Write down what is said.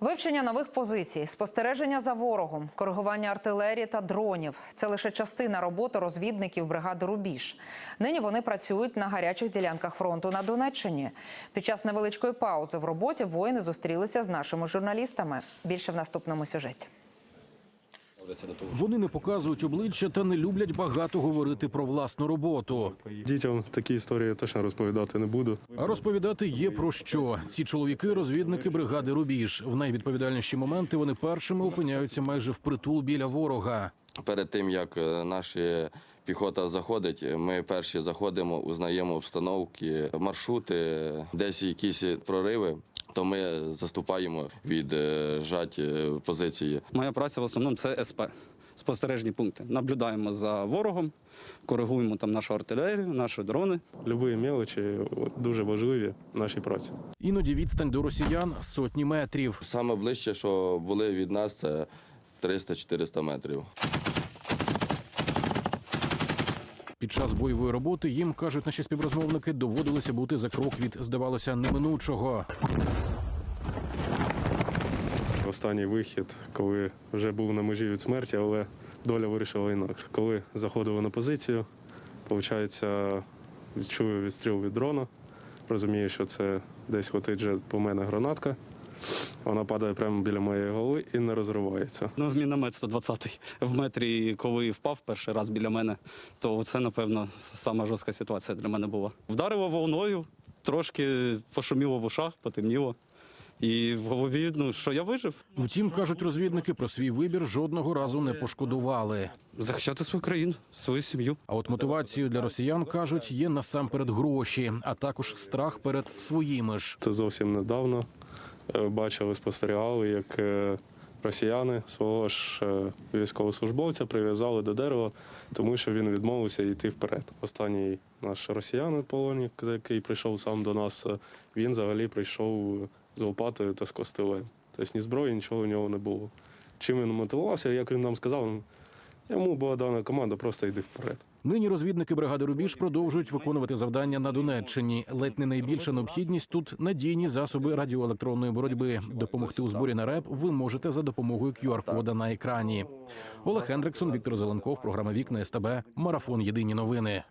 Вивчення нових позицій, спостереження за ворогом, коригування артилерії та дронів це лише частина роботи розвідників бригади Рубіж. Нині вони працюють на гарячих ділянках фронту на Донеччині. Під час невеличкої паузи в роботі воїни зустрілися з нашими журналістами. Більше в наступному сюжеті. Вони не показують обличчя та не люблять багато говорити про власну роботу. Дітям такі історії точно розповідати не буду. А розповідати є про що. Ці чоловіки розвідники бригади Рубіж. В найвідповідальніші моменти вони першими опиняються майже впритул біля ворога. Перед тим як е, наша піхота заходить, ми перші заходимо, узнаємо обстановки, маршрути, десь якісь прориви. То ми заступаємо від е, жать е, позиції. Моя праця в основному це СП. Спостережні пункти. Наблюдаємо за ворогом, коригуємо там нашу артилерію, наші дрони. Любі мелочі дуже важливі в нашій праці. Іноді відстань до росіян сотні метрів. Саме ближче, що були від нас, це 300-400 метрів. Під час бойової роботи їм кажуть наші співрозмовники, доводилося бути за крок від здавалося неминучого. Останній вихід, коли вже був на межі від смерті, але доля вирішила інакше. Коли заходили на позицію, виходить, відчую відстріл від дрона, розумію, що це десь летить вже по мене гранатка. Вона падає прямо біля моєї голови і не розривається. Ну, міномет 120 в метрі, коли впав перший раз біля мене, то це, напевно, сама жорстка ситуація для мене була. Вдарило волною, трошки пошуміло в ушах, потемніло. І в голові, ну що я вижив. Втім, кажуть розвідники, про свій вибір жодного разу не пошкодували. Захищати свою країну, свою сім'ю. А от мотивацією для росіян кажуть, є насамперед гроші, а також страх перед своїми ж. Це зовсім недавно бачили, спостерігали, як е, росіяни свого ж е, військовослужбовця прив'язали до дерева, тому що він відмовився йти вперед. Останній наш росіянин полонік, який прийшов сам до нас, е, він взагалі прийшов з лопатою та з костилем. Тобто ні зброї, нічого у нього не було. Чим він мотивувався, як він нам сказав, йому була дана команда, просто йди вперед. Нині розвідники бригади Рубіж продовжують виконувати завдання на Донеччині. Ледь не найбільша необхідність тут надійні засоби радіоелектронної боротьби. Допомогти у зборі на РЕП ви можете за допомогою QR-кода на екрані. Олег Хендриксон, Віктор Зеленков, програма Вікна СТБ. Марафон Єдині новини.